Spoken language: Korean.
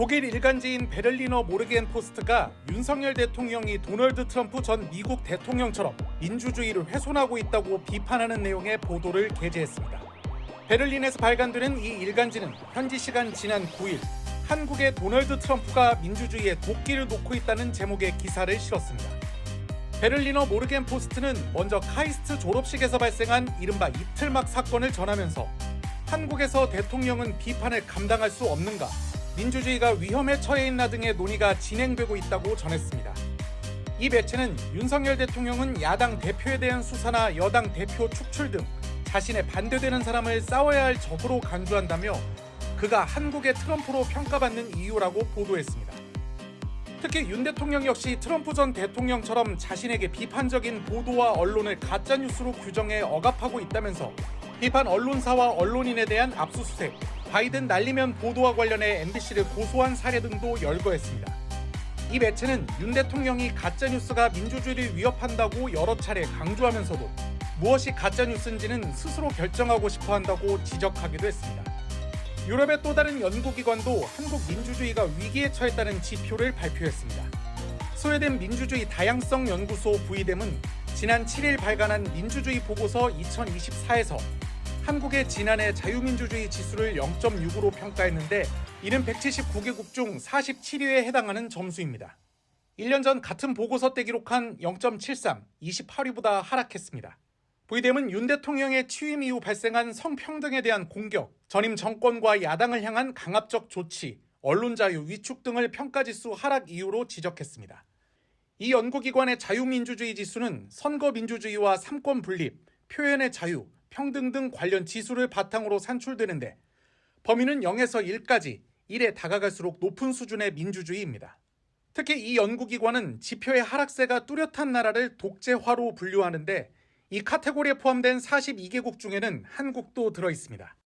독일 일간지인 베를리너 모르겐 포스트가 윤석열 대통령이 도널드 트럼프 전 미국 대통령처럼 민주주의를 훼손하고 있다고 비판하는 내용의 보도를 게재했습니다. 베를린에서 발간되는 이 일간지는 현지 시간 지난 9일 한국의 도널드 트럼프가 민주주의에 도끼를 놓고 있다는 제목의 기사를 실었습니다. 베를리너 모르겐 포스트는 먼저 카이스트 졸업식에서 발생한 이른바 이틀막 사건을 전하면서 한국에서 대통령은 비판을 감당할 수 없는가, 민주주의가 위험에 처해 있나 등의 논의가 진행되고 있다고 전했습니다. 이 매체는 윤석열 대통령은 야당 대표에 대한 수사나 여당 대표 축출 등 자신의 반대되는 사람을 싸워야 할 적으로 간주한다며 그가 한국의 트럼프로 평가받는 이유라고 보도했습니다. 특히 윤 대통령 역시 트럼프 전 대통령처럼 자신에게 비판적인 보도와 언론을 가짜뉴스로 규정해 억압하고 있다면서 비판 언론사와 언론인에 대한 압수수색, 바이든 날리면 보도와 관련해 MBC를 고소한 사례 등도 열거했습니다. 이 매체는 윤 대통령이 가짜뉴스가 민주주의를 위협한다고 여러 차례 강조하면서도 무엇이 가짜뉴스인지는 스스로 결정하고 싶어 한다고 지적하기도 했습니다. 유럽의 또 다른 연구기관도 한국 민주주의가 위기에 처했다는 지표를 발표했습니다. 스웨덴 민주주의 다양성 연구소 VDM은 지난 7일 발간한 민주주의 보고서 2024에서 한국의 지난해 자유민주주의 지수를 0.6으로 평가했는데 이는 179개국 중 47위에 해당하는 점수입니다. 1년 전 같은 보고서 때 기록한 0.73, 28위보다 하락했습니다. VDM은 윤 대통령의 취임 이후 발생한 성평등에 대한 공격, 전임 정권과 야당을 향한 강압적 조치, 언론 자유 위축 등을 평가 지수 하락 이유로 지적했습니다. 이 연구기관의 자유민주주의 지수는 선거 민주주의와 삼권 분립, 표현의 자유, 평등 등 관련 지수를 바탕으로 산출되는데 범위는 0에서 1까지 1에 다가갈수록 높은 수준의 민주주의입니다. 특히 이 연구기관은 지표의 하락세가 뚜렷한 나라를 독재화로 분류하는데 이 카테고리에 포함된 42개국 중에는 한국도 들어 있습니다.